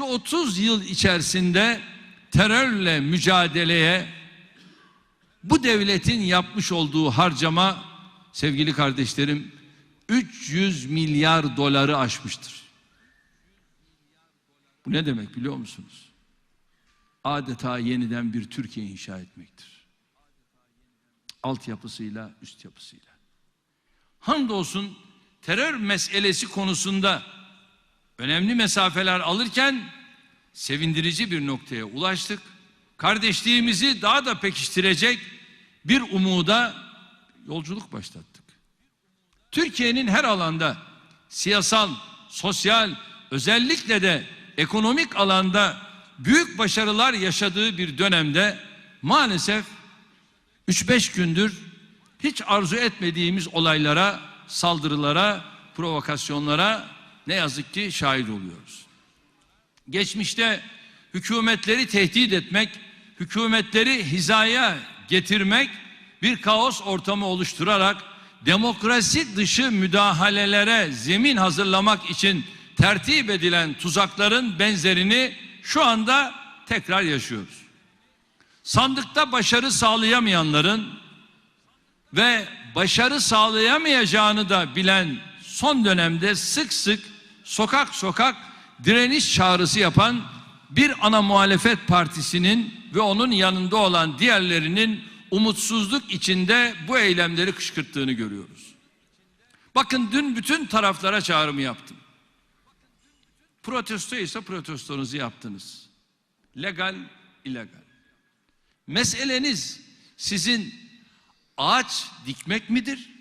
Şu 30 yıl içerisinde terörle mücadeleye bu devletin yapmış olduğu harcama sevgili kardeşlerim 300 milyar doları aşmıştır. Bu ne demek biliyor musunuz? Adeta yeniden bir Türkiye inşa etmektir. Altyapısıyla, üst yapısıyla. Hamdolsun terör meselesi konusunda önemli mesafeler alırken sevindirici bir noktaya ulaştık. Kardeşliğimizi daha da pekiştirecek bir umuda yolculuk başlattık. Türkiye'nin her alanda siyasal, sosyal, özellikle de ekonomik alanda büyük başarılar yaşadığı bir dönemde maalesef 3-5 gündür hiç arzu etmediğimiz olaylara, saldırılara, provokasyonlara ne yazık ki şahit oluyoruz. Geçmişte hükümetleri tehdit etmek, hükümetleri hizaya getirmek, bir kaos ortamı oluşturarak demokrasi dışı müdahalelere zemin hazırlamak için tertip edilen tuzakların benzerini şu anda tekrar yaşıyoruz. Sandıkta başarı sağlayamayanların ve başarı sağlayamayacağını da bilen son dönemde sık sık sokak sokak direniş çağrısı yapan bir ana muhalefet partisinin ve onun yanında olan diğerlerinin umutsuzluk içinde bu eylemleri kışkırttığını görüyoruz. Bakın dün bütün taraflara çağrımı yaptım. Protesto ise protestonuzu yaptınız. Legal, illegal. Meseleniz sizin ağaç dikmek midir?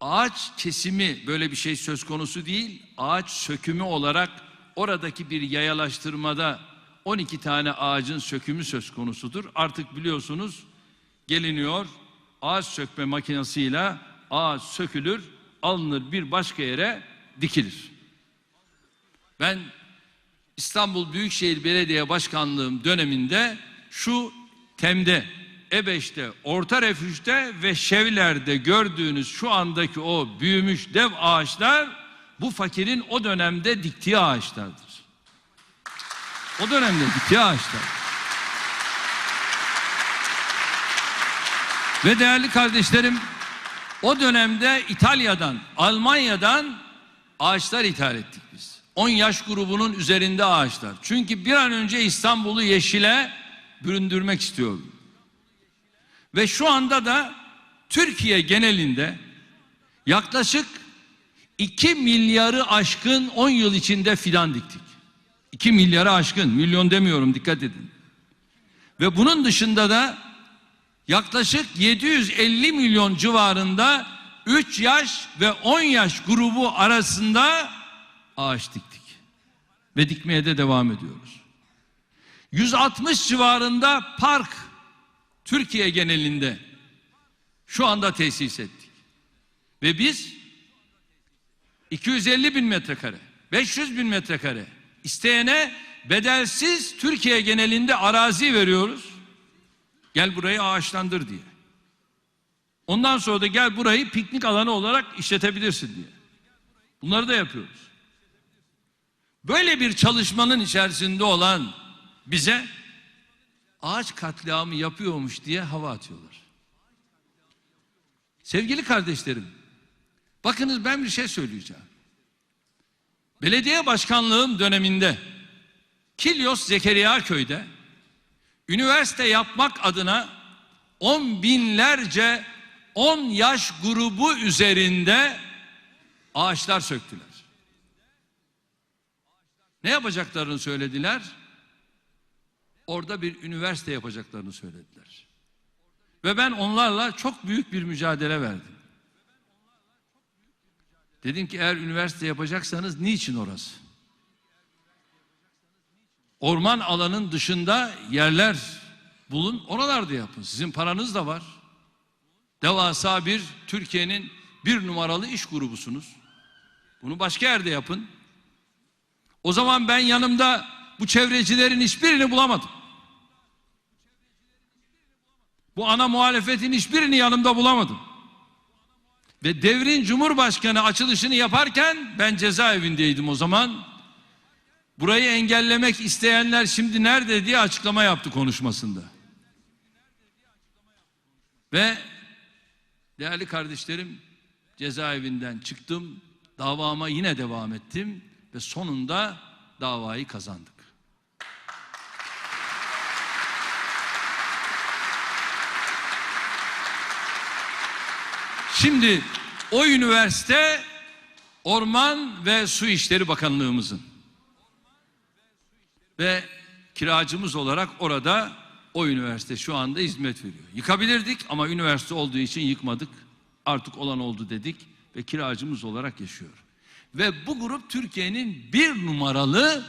Ağaç kesimi böyle bir şey söz konusu değil. Ağaç sökümü olarak oradaki bir yayalaştırmada 12 tane ağacın sökümü söz konusudur. Artık biliyorsunuz geliniyor ağaç sökme makinesiyle ağaç sökülür, alınır bir başka yere dikilir. Ben İstanbul Büyükşehir Belediye Başkanlığım döneminde şu Tem'de, Ebeş'te, Orta Refüj'te ve Şevler'de gördüğünüz şu andaki o büyümüş dev ağaçlar bu fakirin o dönemde diktiği ağaçlardır. O dönemde diktiği ağaçlar. Ve değerli kardeşlerim o dönemde İtalya'dan, Almanya'dan ağaçlar ithal ettik biz. 10 yaş grubunun üzerinde ağaçlar. Çünkü bir an önce İstanbul'u yeşile büründürmek istiyordum. Ve şu anda da Türkiye genelinde yaklaşık 2 milyarı aşkın 10 yıl içinde fidan diktik. 2 milyarı aşkın, milyon demiyorum dikkat edin. Ve bunun dışında da yaklaşık 750 milyon civarında 3 yaş ve 10 yaş grubu arasında ağaç diktik. Ve dikmeye de devam ediyoruz. 160 civarında park Türkiye genelinde şu anda tesis ettik. Ve biz 250 bin metrekare, 500 bin metrekare isteyene bedelsiz Türkiye genelinde arazi veriyoruz. Gel burayı ağaçlandır diye. Ondan sonra da gel burayı piknik alanı olarak işletebilirsin diye. Bunları da yapıyoruz. Böyle bir çalışmanın içerisinde olan bize ağaç katliamı yapıyormuş diye hava atıyorlar. Sevgili kardeşlerim, bakınız ben bir şey söyleyeceğim. Belediye başkanlığım döneminde Kilyos Zekeriya köyde üniversite yapmak adına on binlerce 10 yaş grubu üzerinde ağaçlar söktüler. Ne yapacaklarını söylediler? Orada bir üniversite yapacaklarını söylediler. Ve ben onlarla çok büyük bir mücadele verdim. Dedim ki eğer üniversite yapacaksanız niçin orası? Orman alanın dışında yerler bulun, oralarda yapın. Sizin paranız da var. Devasa bir Türkiye'nin bir numaralı iş grubusunuz. Bunu başka yerde yapın. O zaman ben yanımda bu çevrecilerin hiçbirini bulamadım. Bu ana muhalefetin hiçbirini yanımda bulamadım. Ve devrin Cumhurbaşkanı açılışını yaparken ben cezaevindeydim o zaman. Burayı engellemek isteyenler şimdi nerede diye açıklama yaptı konuşmasında. Ve değerli kardeşlerim cezaevinden çıktım. Davama yine devam ettim ve sonunda davayı kazandık. Şimdi o üniversite Orman ve Su İşleri Bakanlığımızın ve kiracımız olarak orada o üniversite şu anda hizmet veriyor. Yıkabilirdik ama üniversite olduğu için yıkmadık. Artık olan oldu dedik ve kiracımız olarak yaşıyor. Ve bu grup Türkiye'nin bir numaralı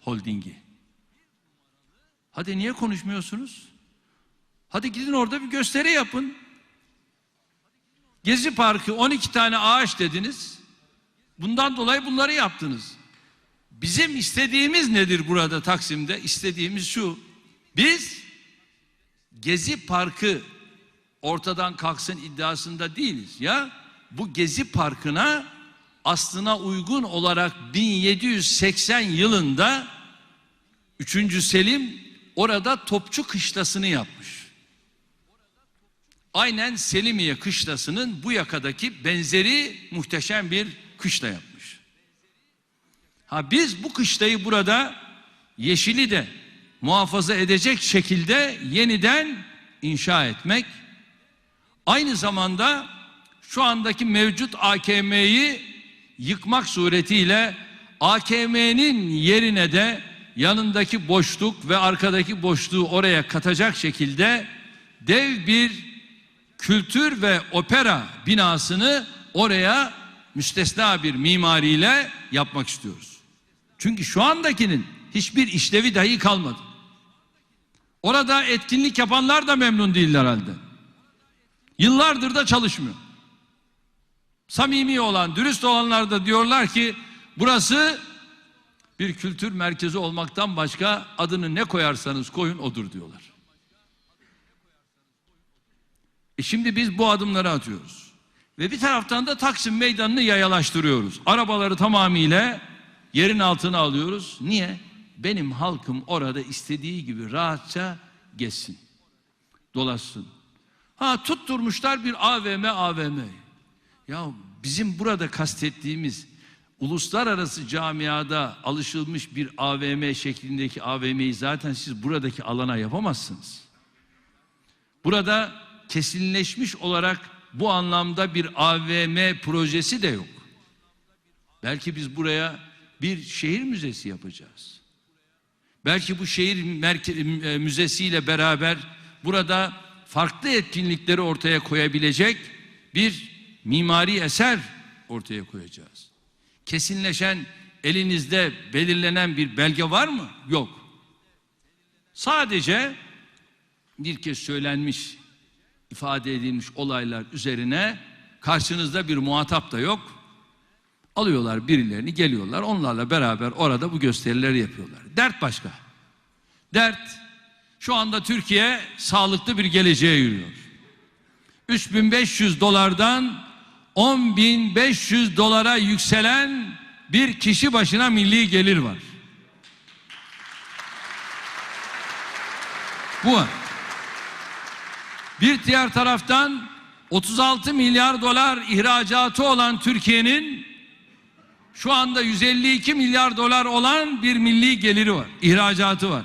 holdingi. Hadi niye konuşmuyorsunuz? Hadi gidin orada bir gösteri yapın. Gezi Parkı 12 tane ağaç dediniz. Bundan dolayı bunları yaptınız. Bizim istediğimiz nedir burada Taksim'de? İstediğimiz şu. Biz Gezi Parkı ortadan kalksın iddiasında değiliz ya. Bu Gezi Parkı'na aslına uygun olarak 1780 yılında 3. Selim orada Topçu Kışlası'nı yapmış. Aynen Selimiye Kışlası'nın bu yakadaki benzeri muhteşem bir kışla yapmış. Ha biz bu kışlayı burada yeşili de muhafaza edecek şekilde yeniden inşa etmek aynı zamanda şu andaki mevcut AKM'yi yıkmak suretiyle AKM'nin yerine de yanındaki boşluk ve arkadaki boşluğu oraya katacak şekilde dev bir kültür ve opera binasını oraya müstesna bir mimariyle yapmak istiyoruz. Çünkü şu andakinin hiçbir işlevi dahi kalmadı. Orada etkinlik yapanlar da memnun değiller halde. Yıllardır da çalışmıyor. Samimi olan, dürüst olanlar da diyorlar ki burası bir kültür merkezi olmaktan başka adını ne koyarsanız koyun odur diyorlar. E şimdi biz bu adımları atıyoruz. Ve bir taraftan da Taksim Meydanı'nı yayalaştırıyoruz. Arabaları tamamıyla yerin altına alıyoruz. Niye? Benim halkım orada istediği gibi rahatça geçsin. Dolaşsın. Ha tutturmuşlar bir AVM AVM. Ya bizim burada kastettiğimiz uluslararası camiada alışılmış bir AVM şeklindeki AVM'yi zaten siz buradaki alana yapamazsınız. Burada kesinleşmiş olarak bu anlamda bir AVM projesi de yok. Belki biz buraya bir şehir müzesi yapacağız. Belki bu şehir merke- müzesiyle beraber burada farklı etkinlikleri ortaya koyabilecek bir mimari eser ortaya koyacağız. Kesinleşen elinizde belirlenen bir belge var mı? Yok. Sadece bir kez söylenmiş, ifade edilmiş olaylar üzerine karşınızda bir muhatap da yok. Alıyorlar birilerini geliyorlar onlarla beraber orada bu gösterileri yapıyorlar. Dert başka. Dert şu anda Türkiye sağlıklı bir geleceğe yürüyor. 3500 dolardan 10500 dolara yükselen bir kişi başına milli gelir var. Bu var. Bir diğer taraftan 36 milyar dolar ihracatı olan Türkiye'nin şu anda 152 milyar dolar olan bir milli geliri var, ihracatı var.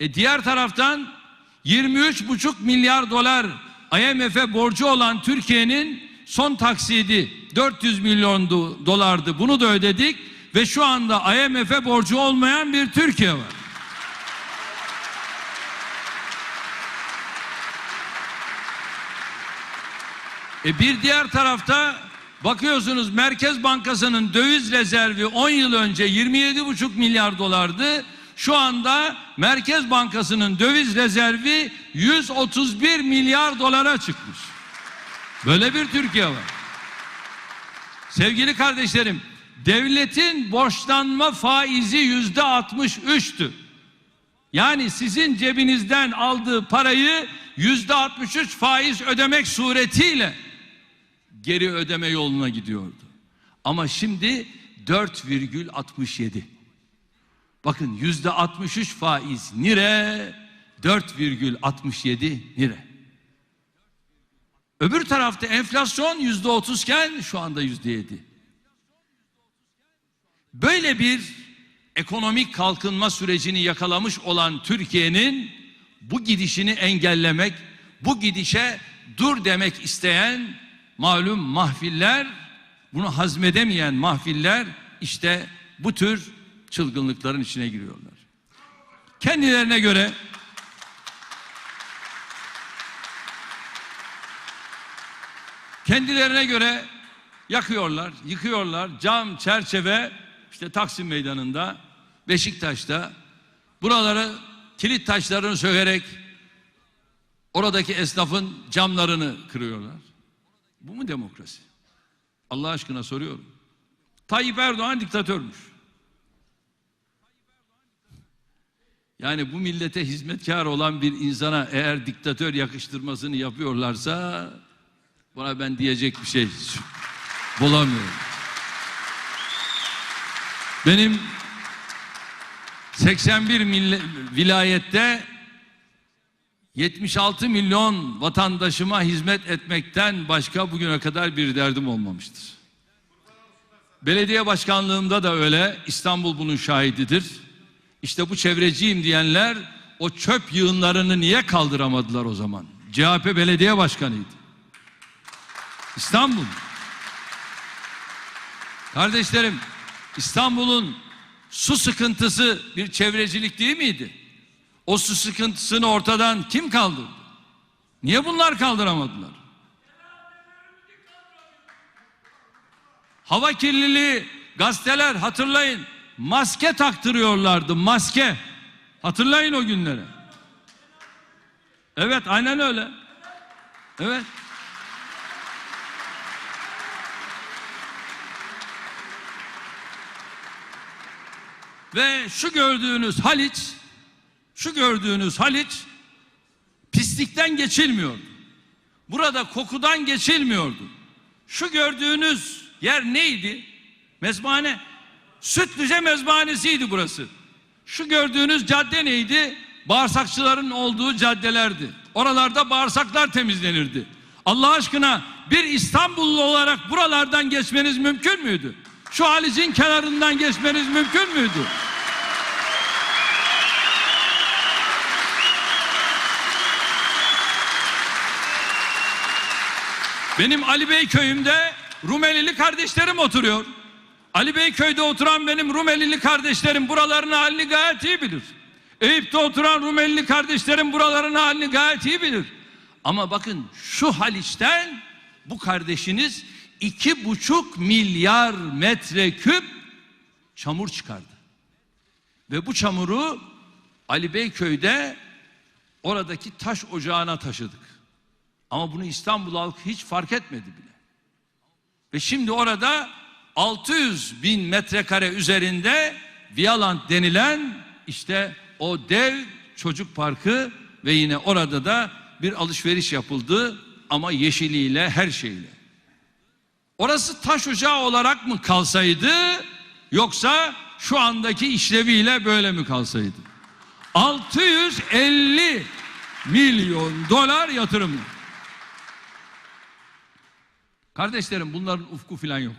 E diğer taraftan 23,5 milyar dolar IMF'e borcu olan Türkiye'nin son taksidi 400 milyon do- dolardı. Bunu da ödedik ve şu anda IMF'e borcu olmayan bir Türkiye var. E bir diğer tarafta bakıyorsunuz Merkez Bankası'nın döviz rezervi 10 yıl önce 27,5 milyar dolardı. Şu anda Merkez Bankası'nın döviz rezervi 131 milyar dolara çıkmış. Böyle bir Türkiye var. Sevgili kardeşlerim, devletin borçlanma faizi yüzde 63'tü. Yani sizin cebinizden aldığı parayı yüzde 63 faiz ödemek suretiyle geri ödeme yoluna gidiyordu. Ama şimdi 4,67. Bakın yüzde 63 faiz nire 4,67 nire. Öbür tarafta enflasyon yüzde 30 iken şu anda yüzde 7. Böyle bir ekonomik kalkınma sürecini yakalamış olan Türkiye'nin bu gidişini engellemek, bu gidişe dur demek isteyen malum mahfiller, bunu hazmedemeyen mahfiller işte bu tür çılgınlıkların içine giriyorlar. Kendilerine göre kendilerine göre yakıyorlar, yıkıyorlar. Cam, çerçeve işte Taksim Meydanı'nda, Beşiktaş'ta buraları kilit taşlarını sökerek oradaki esnafın camlarını kırıyorlar. Bu mu demokrasi? Allah aşkına soruyorum. Tayyip Erdoğan diktatörmüş. Yani bu millete hizmetkar olan bir insana eğer diktatör yakıştırmasını yapıyorlarsa buna ben diyecek bir şey bulamıyorum. Benim 81 mille- vilayette 76 milyon vatandaşıma hizmet etmekten başka bugüne kadar bir derdim olmamıştır. Belediye başkanlığımda da öyle. İstanbul bunun şahididir. İşte bu çevreciyim diyenler o çöp yığınlarını niye kaldıramadılar o zaman? CHP belediye başkanıydı. İstanbul. Kardeşlerim, İstanbul'un su sıkıntısı bir çevrecilik değil miydi? O su sıkıntısını ortadan kim kaldırdı? Niye bunlar kaldıramadılar? Hava kirliliği, gazeteler hatırlayın. Maske taktırıyorlardı, maske. Hatırlayın o günleri. Evet, aynen öyle. Evet. Ve şu gördüğünüz Haliç, şu gördüğünüz Haliç pislikten geçilmiyordu. Burada kokudan geçilmiyordu. Şu gördüğünüz yer neydi? Mezbahane. Sütlüce mezbahanesiydi burası. Şu gördüğünüz cadde neydi? Bağırsakçıların olduğu caddelerdi. Oralarda bağırsaklar temizlenirdi. Allah aşkına bir İstanbullu olarak buralardan geçmeniz mümkün müydü? Şu Haliç'in kenarından geçmeniz mümkün müydü? Benim Ali Bey köyümde Rumelili kardeşlerim oturuyor. Ali Bey köyde oturan benim Rumelili kardeşlerim buraların halini gayet iyi bilir. Eyüp'te oturan Rumelili kardeşlerim buraların halini gayet iyi bilir. Ama bakın şu Haliç'ten bu kardeşiniz iki buçuk milyar metreküp çamur çıkardı. Ve bu çamuru Ali Bey köyde oradaki taş ocağına taşıdık. Ama bunu İstanbul halkı hiç fark etmedi bile. Ve şimdi orada 600 bin metrekare üzerinde Vialand denilen işte o dev çocuk parkı ve yine orada da bir alışveriş yapıldı ama yeşiliyle her şeyle. Orası taş ocağı olarak mı kalsaydı yoksa şu andaki işleviyle böyle mi kalsaydı? 650 milyon dolar yatırım. Kardeşlerim bunların ufku filan yok.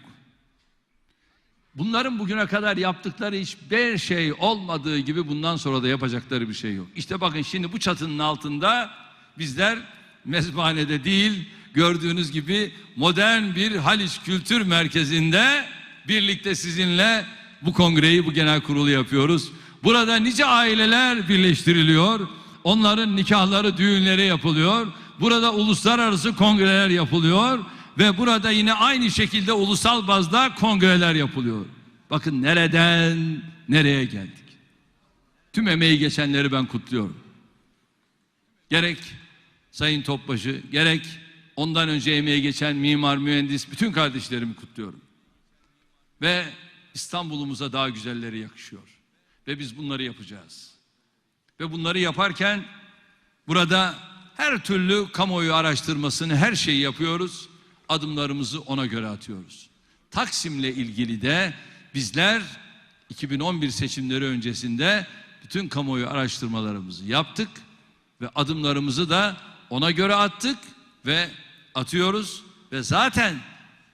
Bunların bugüne kadar yaptıkları hiçbir şey olmadığı gibi bundan sonra da yapacakları bir şey yok. İşte bakın şimdi bu çatının altında bizler mezbanede değil gördüğünüz gibi modern bir Haliç Kültür Merkezi'nde birlikte sizinle bu kongreyi, bu genel kurulu yapıyoruz. Burada nice aileler birleştiriliyor. Onların nikahları, düğünleri yapılıyor. Burada uluslararası kongreler yapılıyor ve burada yine aynı şekilde ulusal bazda kongreler yapılıyor. Bakın nereden nereye geldik. Tüm emeği geçenleri ben kutluyorum. Gerek Sayın Topbaşı, gerek ondan önce emeği geçen mimar, mühendis bütün kardeşlerimi kutluyorum. Ve İstanbul'umuza daha güzelleri yakışıyor. Ve biz bunları yapacağız. Ve bunları yaparken burada her türlü kamuoyu araştırmasını her şeyi yapıyoruz. Adımlarımızı ona göre atıyoruz. Taksim'le ilgili de bizler 2011 seçimleri öncesinde bütün kamuoyu araştırmalarımızı yaptık ve adımlarımızı da ona göre attık ve atıyoruz ve zaten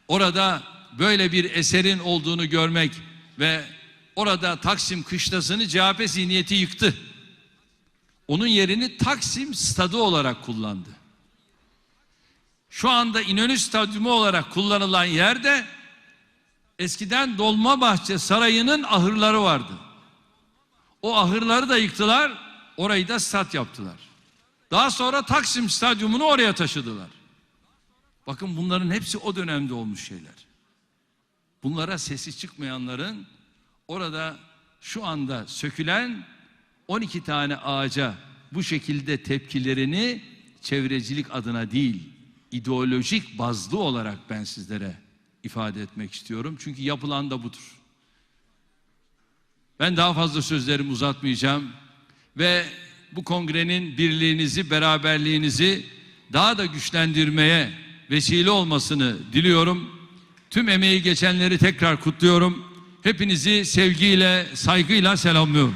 orada böyle bir eserin olduğunu görmek ve orada Taksim kışlasını CHP zihniyeti yıktı. Onun yerini Taksim stadı olarak kullandı. Şu anda İnönü Stadyumu olarak kullanılan yerde eskiden Dolmabahçe Sarayı'nın ahırları vardı. O ahırları da yıktılar, orayı da stat yaptılar. Daha sonra Taksim Stadyumunu oraya taşıdılar. Bakın bunların hepsi o dönemde olmuş şeyler. Bunlara sesi çıkmayanların orada şu anda sökülen 12 tane ağaca bu şekilde tepkilerini çevrecilik adına değil, ideolojik bazlı olarak ben sizlere ifade etmek istiyorum. Çünkü yapılan da budur. Ben daha fazla sözlerimi uzatmayacağım ve bu kongrenin birliğinizi, beraberliğinizi daha da güçlendirmeye vesile olmasını diliyorum. Tüm emeği geçenleri tekrar kutluyorum. Hepinizi sevgiyle, saygıyla selamlıyorum.